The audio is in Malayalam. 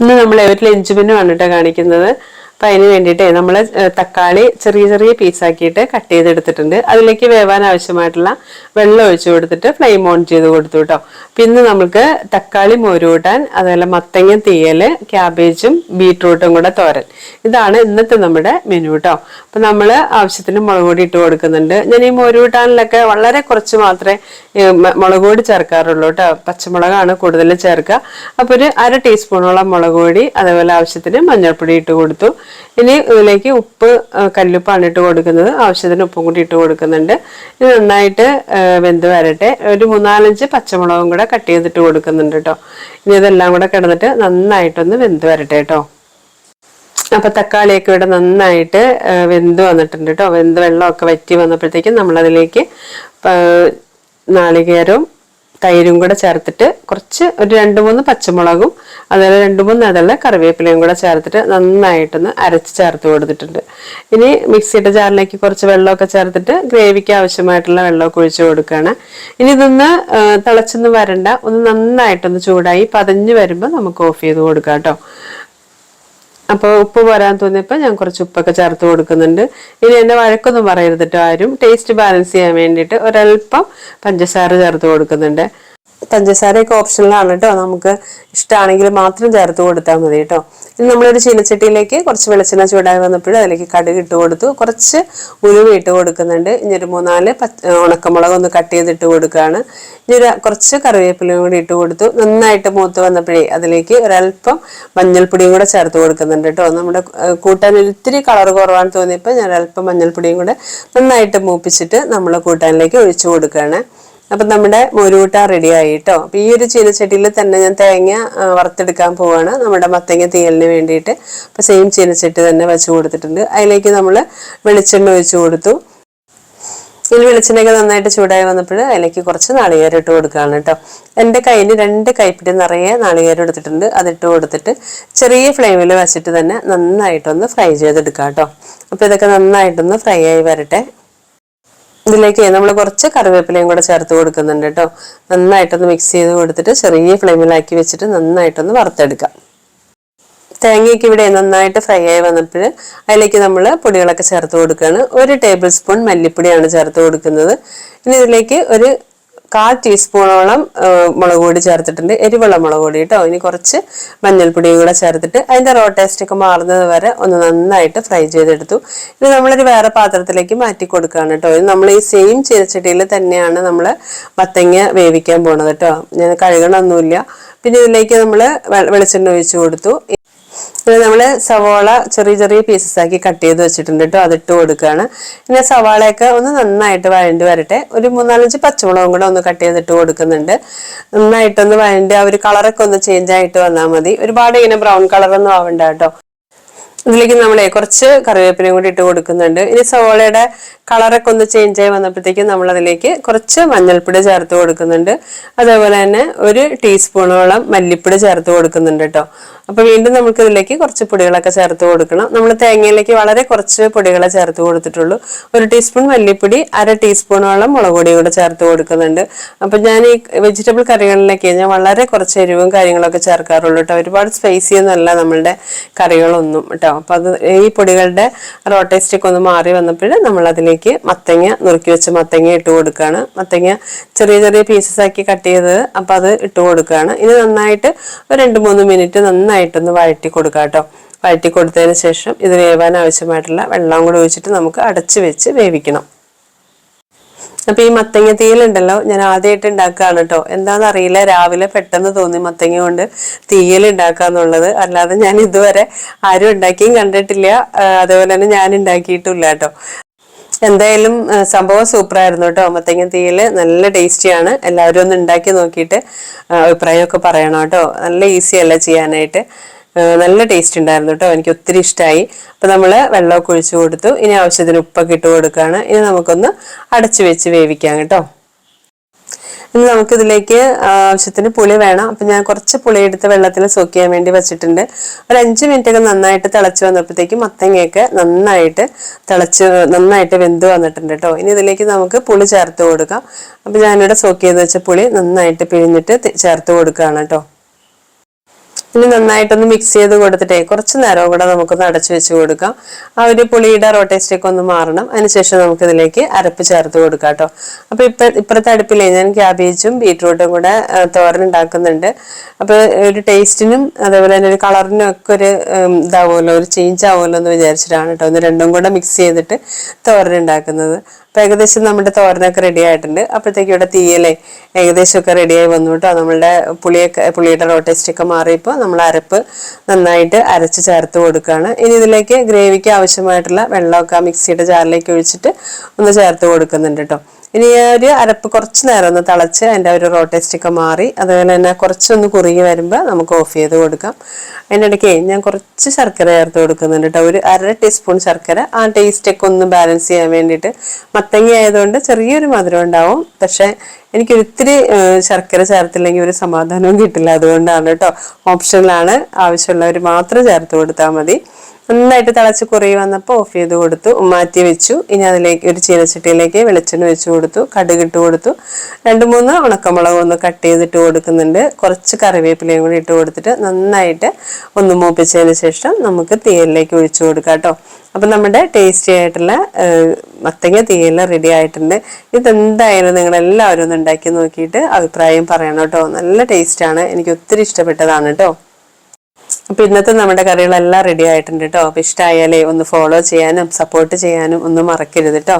ഇന്ന് നമ്മൾ ഒരു ലഞ്ച് മെനു ആണ് കേട്ടോ കാണിക്കുന്നത്. അപ്പം അതിന് വേണ്ടിയിട്ട് നമ്മൾ തക്കാളി ചെറിയ ചെറിയ പീസാക്കിയിട്ട് കട്ട് ചെയ്തെടുത്തിട്ടുണ്ട്. അതിലേക്ക് വേവാൻ ആവശ്യമായിട്ടുള്ള വെള്ളം ഒഴിച്ചു കൊടുത്തിട്ട് ഫ്ലെയിം ഓൺ ചെയ്ത് കൊടുത്തു കേട്ടോ പിന്നെ നമുക്ക് തക്കാളി മോര് കൂട്ടാൻ അതുപോലെ മത്തങ്ങ തീയൽ ക്യാബേജും ബീട്രൂട്ടും കൂടെ തോരൻ. ഇതാണ് ഇന്നത്തെ നമ്മുടെ മെനു കേട്ടോ അപ്പം നമ്മൾ ആവശ്യത്തിന് മുളക് പൊടി ഇട്ട് കൊടുക്കുന്നുണ്ട്. ഞാൻ ഈ മോര് കൂട്ടാനിലൊക്കെ വളരെ കുറച്ച് മാത്രമേ മുളക് പൊടി ചേർക്കാറുള്ളൂ കേട്ടോ പച്ചമുളകാണ് കൂടുതൽ ചേർക്കുക. അപ്പോൾ ഒരു അര ടീസ്പൂണോളം മുളക് പൊടി അതേപോലെ ആവശ്യത്തിന് മഞ്ഞൾപ്പൊടി ഇട്ട് കൊടുത്തു. ഇനി ഇതിലേക്ക് ഉപ്പ് കല്ലുപ്പാണ് ഇട്ട് കൊടുക്കുന്നത്. ആവശ്യത്തിന് ഉപ്പും കൂടി ഇട്ട് കൊടുക്കുന്നുണ്ട്. ഇത് നന്നായിട്ട് വെന്ത് വരട്ടെ. ഒരു മൂന്നാലഞ്ച് പച്ചമുളകും കൂടെ കട്ട് ചെയ്തിട്ട് കൊടുക്കുന്നുണ്ട് കേട്ടോ. ഇനി ഇതെല്ലാം കൂടെ കിടന്നിട്ട് നന്നായിട്ടൊന്ന് വെന്ത് വരട്ടെ കേട്ടോ. അപ്പൊ തക്കാളിയൊക്കെ ഇവിടെ നന്നായിട്ട് വെന്ത് വന്നിട്ടുണ്ട് കേട്ടോ. വെന്ത് വെള്ളമൊക്കെ വറ്റി വന്നപ്പോഴത്തേക്കും നമ്മളതിലേക്ക് നാളികേരവും തൈരും കൂടെ ചേർത്തിട്ട് കുറച്ച് ഒരു രണ്ട് മൂന്ന് പച്ചമുളകും അതുപോലെ രണ്ട് മൂന്ന് അതല്ല കറിവേപ്പിലയും കൂടെ ചേർത്തിട്ട് നന്നായിട്ടൊന്ന് അരച്ച് ചേർത്ത് കൊടുത്തിട്ടുണ്ട്. ഇനി മിക്സിയുടെ ജാറിലേക്ക് കുറച്ച് വെള്ളമൊക്കെ ചേർത്തിട്ട് ഗ്രേവിക്ക് ആവശ്യമായിട്ടുള്ള വെള്ളമൊക്കെ ഒഴിച്ചു കൊടുക്കുകയാണ്. ഇനി ഇതൊന്ന് തിളച്ചൊന്നും വരണ്ട. ഒന്ന് നന്നായിട്ടൊന്ന് ചൂടായി പതഞ്ഞ് വരുമ്പോൾ നമുക്ക് ഓഫ് ചെയ്ത് കൊടുക്കാം കേട്ടോ. അപ്പോൾ ഉപ്പ് പോരാൻ തോന്നിയപ്പോൾ ഞാൻ കുറച്ച് ഉപ്പൊക്കെ ചേർത്ത് കൊടുക്കുന്നുണ്ട്. ഇനി എന്നെ വഴക്കൊന്നും പറയരുത് കേട്ടോ ആരും. ടേസ്റ്റ് ബാലൻസ് ചെയ്യാൻ വേണ്ടിയിട്ട് ഒരല്പം പഞ്ചസാര ചേർത്ത് കൊടുക്കുന്നുണ്ട്. പഞ്ചസാരയൊക്കെ ഓപ്ഷനിലാണ് കേട്ടോ. നമുക്ക് ഇഷ്ടമാണെങ്കിൽ മാത്രം ചേർത്ത് കൊടുത്താൽ മതി കേട്ടോ. ഇനി നമ്മളൊരു ചീനച്ചട്ടിയിലേക്ക് കുറച്ച് വെളിച്ചെണ്ണ ചൂടായി വന്നപ്പോഴും അതിലേക്ക് കടുക് ഇട്ട് കൊടുത്തു. കുറച്ച് ഉലുവ ഇട്ട് കൊടുക്കുന്നുണ്ട്. ഇനി ഒരു മൂന്നാൽ ഉണക്കമുളക് ഒന്ന് കട്ട് ചെയ്തിട്ട് കൊടുക്കുകയാണ്. ഇനി ഒരു കുറച്ച് കറിവേപ്പിലയും കൂടി ഇട്ട് കൊടുത്തു. നന്നായിട്ട് മൂത്ത് വന്നപ്പോഴേ അതിലേക്ക് ഒരല്പം മഞ്ഞൾപ്പൊടിയും കൂടെ ചേർത്ത് കൊടുക്കുന്നുണ്ട് കേട്ടോ. നമ്മുടെ കൂട്ടാനിൽ ഇത്തിരി കളർ കുറവാണ് തോന്നിയപ്പോൾ ഞാൻ അല്പം മഞ്ഞൾപ്പൊടിയും കൂടെ നന്നായിട്ട് മൂപ്പിച്ചിട്ട് നമ്മൾ കൂട്ടാനിലേക്ക് ഒഴിച്ചു കൊടുക്കുകയാണ്. അപ്പം നമ്മുടെ മോരുകൂട്ട റെഡി ആയി കേട്ടോ അപ്പം ഈ ഒരു ചീനച്ചട്ടിയിൽ തന്നെ ഞാൻ തേങ്ങ വറുത്തെടുക്കാൻ പോവാണ്. നമ്മുടെ മത്തങ്ങ തീയലിന് വേണ്ടിയിട്ട്. അപ്പം സെയിം ചീനച്ചട്ടി തന്നെ വെച്ച് കൊടുത്തിട്ടുണ്ട്. അതിലേക്ക് നമ്മൾ വെളിച്ചെണ്ണ ഒഴിച്ച് കൊടുത്തു. ഇനി വെളിച്ചെണ്ണയൊക്കെ നന്നായിട്ട് ചൂടായി വന്നപ്പോൾ അതിലേക്ക് കുറച്ച് നാളികേരം ഇട്ട് കൊടുക്കുകയാണ് കേട്ടോ. എന്റെ കയ്യിൽ രണ്ട് കൈപ്പിടി നിറയെ നാളികേരം എടുത്തിട്ടുണ്ട്. അതിട്ട് കൊടുത്തിട്ട് ചെറിയ ഫ്ലെയിമിൽ വെച്ചിട്ട് തന്നെ നന്നായിട്ടൊന്ന് ഫ്രൈ ചെയ്തെടുക്കാം കേട്ടോ. അപ്പോൾ ഇതൊക്കെ നന്നായിട്ടൊന്ന് ഫ്രൈ ആയി വരട്ടെ. ഇതിലേക്ക് നമ്മൾ കുറച്ച് കറിവേപ്പിലയും കൂടെ ചേർത്ത് കൊടുക്കുന്നുണ്ട് കേട്ടോ. നന്നായിട്ടൊന്ന് മിക്സ് ചെയ്ത് കൊടുത്തിട്ട് ചെറിയ ഫ്ലെയിമിലാക്കി വെച്ചിട്ട് നന്നായിട്ടൊന്ന് വറുത്തെടുക്കാം. തേങ്ങയ്ക്ക് ഇവിടെ നന്നായിട്ട് ഫ്രൈ ആയി വന്നപ്പോൾ അതിലേക്ക് നമ്മൾ പൊടികളൊക്കെ ചേർത്ത് കൊടുക്കുകയാണ്. ഒരു ടേബിൾ സ്പൂൺ മല്ലിപ്പൊടിയാണ് ചേർത്ത് കൊടുക്കുന്നത്. ഇനി ഇതിലേക്ക് ഒരു കാൽ ടീസ്പൂണോളം മുളക് പൊടി ചേർത്തിട്ടുണ്ട്. എരിവുള്ള മുളക് പൊടി കേട്ടോ. ഇനി കുറച്ച് മഞ്ഞൾപ്പൊടിയും കൂടെ ചേർത്തിട്ട് അതിന്റെ റോ ടേസ്റ്റ് ഒക്കെ മാറുന്നത് വരെ ഒന്ന് നന്നായിട്ട് ഫ്രൈ ചെയ്തെടുത്തു. ഇനി നമ്മളൊരു വേറെ പാത്രത്തിലേക്ക് മാറ്റി കൊടുക്കുകയാണ് കേട്ടോ. ഇത് നമ്മൾ ഈ സെയിം ചീരച്ചട്ടിയിൽ തന്നെയാണ് നമ്മൾ മത്തങ്ങ വേവിക്കാൻ പോണത് കേട്ടോ. ഞാൻ കഴുകണമൊന്നുമില്ല. പിന്നെ ഇതിലേക്ക് നമ്മൾ വെളിച്ചെണ്ണ ഒഴിച്ചു കൊടുത്തു. ഇത് നമ്മൾ സവാള ചെറിയ ചെറിയ പീസസ് ആക്കി കട്ട് ചെയ്ത് വെച്ചിട്ടുണ്ട് കേട്ടോ അതിട്ട് കൊടുക്കുകയാണ് പിന്നെ സവാളയൊക്കെ ഒന്ന് നന്നായിട്ട് വഴണ്ടി വരട്ടെ. ഒരു മൂന്നാലഞ്ച് പച്ചമുളകും കൂടെ ഒന്ന് കട്ട് ചെയ്തിട്ട് കൊടുക്കുന്നുണ്ട്. നന്നായിട്ടൊന്ന് വഴണ്ടി ആ ഒരു കളറൊക്കെ ഒന്ന് ചേഞ്ച് ആയിട്ട് വന്നാൽ മതി. ഒരുപാട് ഇങ്ങനെ ബ്രൗൺ കളറൊന്നും ആവണ്ട കേട്ടോ ഇതിലേക്ക് നമ്മളെ കുറച്ച് കറിവേപ്പിലയും കൂടി ഇട്ട് കൊടുക്കുന്നുണ്ട്. ഇനി സവോളയുടെ കളറൊക്കെ ഒന്ന് ചേഞ്ച് ആയി വന്നപ്പോഴത്തേക്കും നമ്മൾ അതിലേക്ക് കുറച്ച് മഞ്ഞൾപ്പൊടി ചേർത്ത് കൊടുക്കുന്നുണ്ട്. അതേപോലെ തന്നെ ഒരു ടീസ്പൂണോളം മല്ലിപ്പൊടി ചേർത്ത് കൊടുക്കുന്നുണ്ട് കേട്ടോ അപ്പൊ വീണ്ടും നമുക്ക് ഇതിലേക്ക് കുറച്ച് പൊടികളൊക്കെ ചേർത്ത് കൊടുക്കണം. നമ്മൾ തേങ്ങയിലേക്ക് വളരെ കുറച്ച് പൊടികളെ ചേർത്ത് കൊടുത്തിട്ടുള്ളൂ. ഒരു ടീസ്പൂൺ മല്ലിപ്പൊടി അര ടീസ്പൂണോളം മുളക് പൊടി കൂടെ ചേർത്ത് കൊടുക്കുന്നുണ്ട്. അപ്പൊ ഞാൻ ഈ വെജിറ്റബിൾ കറികളിലൊക്കെ ഞാൻ വളരെ കുറച്ച് എരിവും കാര്യങ്ങളൊക്കെ ചേർക്കാറുള്ളൂ കേട്ടോ. ഒരുപാട് സ്പൈസി ഒന്നല്ല നമ്മളുടെ കറികളൊന്നും കേട്ടോ. അപ്പൊ അത് ഈ പൊടികളുടെ റോ ടേസ്റ്റ് ഒക്കെ ഒന്ന് മാറി വന്നപ്പോൾ നമ്മൾ അതിലേക്ക് മത്തങ്ങ നുറുക്കി വെച്ച് മത്തങ്ങ ഇട്ട് കൊടുക്കുകയാണ്. മത്തങ്ങ ചെറിയ ചെറിയ പീസസ് ആക്കി കട്ട് ചെയ്തത്. അപ്പൊ അത് ഇട്ട് കൊടുക്കുകയാണ്. ഇത് നന്നായിട്ട് ഒരു രണ്ട് മൂന്ന് മിനിറ്റ് നന്നായിട്ടൊന്ന് വഴറ്റി കൊടുക്കുക കേട്ടോ വഴറ്റി കൊടുത്തതിന് ശേഷം ഇത് വേവാൻ ആവശ്യമായിട്ടുള്ള വെള്ളം കൂടി ഒഴിച്ചിട്ട് നമുക്ക് അടച്ച് വെച്ച് വേവിക്കണം. അപ്പൊ ഈ മത്തങ്ങ തീയലുണ്ടല്ലോ ഞാൻ ആദ്യമായിട്ട് ഉണ്ടാക്കുകയാണ് കേട്ടോ എന്താണെന്ന് അറിയില്ല രാവിലെ പെട്ടെന്ന് തോന്നി മത്തങ്ങ കൊണ്ട് തീയൽ ഉണ്ടാക്കാന്നുള്ളത്. അല്ലാതെ ഞാൻ ഇതുവരെ ആരും ഉണ്ടാക്കിയും കണ്ടിട്ടില്ല. അതേപോലെ തന്നെ ഞാൻ ഉണ്ടാക്കിയിട്ടില്ല കേട്ടോ എന്തായാലും സംഭവം സൂപ്പറായിരുന്നു കേട്ടോ. മത്തങ്ങ തീയിൽ നല്ല ടേസ്റ്റിയാണ് എല്ലാവരും ഒന്ന് ഉണ്ടാക്കി നോക്കിയിട്ട് അഭിപ്രായമൊക്കെ പറയണം കേട്ടോ. നല്ല ഈസി അല്ല ചെയ്യാനായിട്ട്. നല്ല ടേസ്റ്റ് ഉണ്ടായിരുന്നു കേട്ടോ. എനിക്ക് ഒത്തിരി ഇഷ്ടമായി അപ്പം നമ്മൾ വെള്ളമൊക്കെ ഒഴിച്ചു കൊടുത്തു. ഇനി ആവശ്യത്തിന് ഉപ്പൊക്കെ ഇട്ട് കൊടുക്കുകയാണ്. ഇനി നമുക്കൊന്ന് അടച്ചു വെച്ച് വേവിക്കാം കേട്ടോ. ഇനി നമുക്കിതിലേക്ക് ആവശ്യത്തിന് പുളി വേണം. അപ്പം ഞാൻ കുറച്ച് പുളി എടുത്ത് വെള്ളത്തിൽ സോക്ക് ചെയ്യാൻ വേണ്ടി വെച്ചിട്ടുണ്ട്. ഒരു അഞ്ച് മിനിറ്റ് ഒക്കെ നന്നായിട്ട് തിളച്ച് വന്നപ്പോഴത്തേക്കും മത്തങ്ങയൊക്കെ നന്നായിട്ട് തിളച്ച് നന്നായിട്ട് വെന്ത് വന്നിട്ടുണ്ട് കേട്ടോ. ഇനി ഇതിലേക്ക് നമുക്ക് പുളി ചേർത്ത് കൊടുക്കാം. അപ്പം ഞാനിവിടെ സോക്ക് ചെയ്ത് വെച്ച പുളി നന്നായിട്ട് പിഴിഞ്ഞിട്ട് ചേർത്ത് കൊടുക്കുകയാണ് കേട്ടോ. ഇനി നന്നായിട്ടൊന്ന് മിക്സ് ചെയ്ത് കൊടുത്തിട്ടേ കുറച്ച് നേരം കൂടെ നമുക്കൊന്ന് അടച്ചു വെച്ച് കൊടുക്കാം. ആ ഒരു പുളിയുടെ റോട്ടേസ്റ്റൊക്കെ ഒന്ന് മാറണം. അതിനുശേഷം നമുക്ക് ഇതിലേക്ക് അരപ്പ് ചേർത്ത് കൊടുക്കാം കേട്ടോ. അപ്പൊ ഇപ്പൊ ഇപ്പുറത്തെ അടുപ്പിലേ ഞാൻ ക്യാബേജും ബീട്രൂട്ടും കൂടെ തോരൻ ഉണ്ടാക്കുന്നുണ്ട്. അപ്പൊ ഒരു ടേസ്റ്റിനും അതേപോലെ തന്നെ ഒരു കളറിനും ഒക്കെ ഒരു ഇതാവുമല്ലോ ഒരു ചേഞ്ച് ആവുമല്ലോ എന്ന് വിചാരിച്ചിട്ടാണ് കേട്ടോ ഒന്ന് രണ്ടും കൂടെ മിക്സ് ചെയ്തിട്ട് തോരൻ ഉണ്ടാക്കുന്നത്. അപ്പൊ ഏകദേശം നമ്മുടെ തോരനൊക്കെ റെഡി ആയിട്ടുണ്ട്. അപ്പോഴത്തേക്കും ഇവിടെ തീയലേ ഏകദേശം ഒക്കെ റെഡിയായി വന്നു കേട്ടോ. നമ്മളുടെ പുളിയൊക്കെ പുളിയുടെ റോട്ടേസ്റ്റ് ഒക്കെ മാറിയപ്പോൾ നമ്മൾ അരപ്പ് നന്നായിട്ട് അരച്ച് ചേർത്ത് കൊടുക്കുകയാണ്. ഇനി ഇതിലേക്ക് ഗ്രേവിക്ക് ആവശ്യമായിട്ടുള്ള വെള്ളമൊക്കെ മിക്സിയുടെ ജാറിലേക്ക് ഒഴിച്ചിട്ട് ഒന്ന് ചേർത്ത് കൊടുക്കുന്നുണ്ട് കേട്ടോ. ഇനി ഒരു അരപ്പ് കുറച്ച് നേരം ഒന്ന് തിളച്ച് അതിന്റെ ഒരു ഒക്കെ മാറി അതുപോലെ തന്നെ കുറച്ചൊന്ന് കുറുകി വരുമ്പോൾ നമുക്ക് ഓഫ് ചെയ്ത് കൊടുക്കാം. അതിന്റെ ഇടയ്ക്ക് ഞാൻ കുറച്ച് ശർക്കര ചേർത്ത് കൊടുക്കുന്നുണ്ട് കേട്ടോ ഒരു അര ടീസ്പൂൺ ശർക്കര. ആ ടേസ്റ്റൊക്കെ ഒന്ന് ബാലൻസ് ചെയ്യാൻ വേണ്ടിയിട്ട് മത്തങ്ങ ആയതുകൊണ്ട് ചെറിയൊരു മധുരം ഉണ്ടാവും. പക്ഷേ എനിക്കൊരിത്തിരി ശർക്കര ചേർത്തില്ലെങ്കിൽ ഒരു സമാധാനവും കിട്ടില്ല. അതുകൊണ്ടാണ് കേട്ടോ ഓപ്ഷനിലാണ് ആവശ്യമുള്ളവർ മാത്രം ചേർത്ത് കൊടുത്താൽ മതി. നന്നായിട്ട് തിളച്ച് കുറേ വന്നപ്പോൾ ഓഫ് ചെയ്ത് കൊടുത്തു. മാറ്റി വെച്ചു. ഇനി അതിലേക്ക് ഒരു ചീനച്ചട്ടിയിലേക്ക് വെളിച്ചെണ്ണ വെച്ച് കൊടുത്തു. കടുക് ഇട്ട് കൊടുത്തു. രണ്ട് മൂന്ന് ഉണക്കമുളക് ഒന്ന് കട്ട് ചെയ്തിട്ട് കൊടുക്കുന്നുണ്ട്. കുറച്ച് കറിവേപ്പിലയും കൂടി ഇട്ട് കൊടുത്തിട്ട് നന്നായിട്ട് ഒന്ന് മൂപ്പിച്ചതിന് ശേഷം നമുക്ക് തീയലിലേക്ക് ഒഴിച്ചു കൊടുക്കാം കേട്ടോ. അപ്പം നമ്മുടെ ടേസ്റ്റി ആയിട്ടുള്ള മത്തങ്ങ തീയൽ റെഡി ആയിട്ടുണ്ട്. ഇതെന്തായാലും നിങ്ങളെല്ലാവരും ഒന്ന് ഉണ്ടാക്കി നോക്കിയിട്ട് അഭിപ്രായം പറയണം കേട്ടോ. നല്ല ടേസ്റ്റാണ് എനിക്ക് ഒത്തിരി ഇഷ്ടപ്പെട്ടതാണ് കേട്ടോ. അപ്പൊ ഇന്നത്തെ നമ്മുടെ കറികളെല്ലാം റെഡി ആയിട്ടുണ്ട് കേട്ടോ അപ്പൊ ഇഷ്ടമായാലേ ഒന്ന് ഫോളോ ചെയ്യാനും സപ്പോർട്ട് ചെയ്യാനും ഒന്നും മറക്കരുത് കേട്ടോ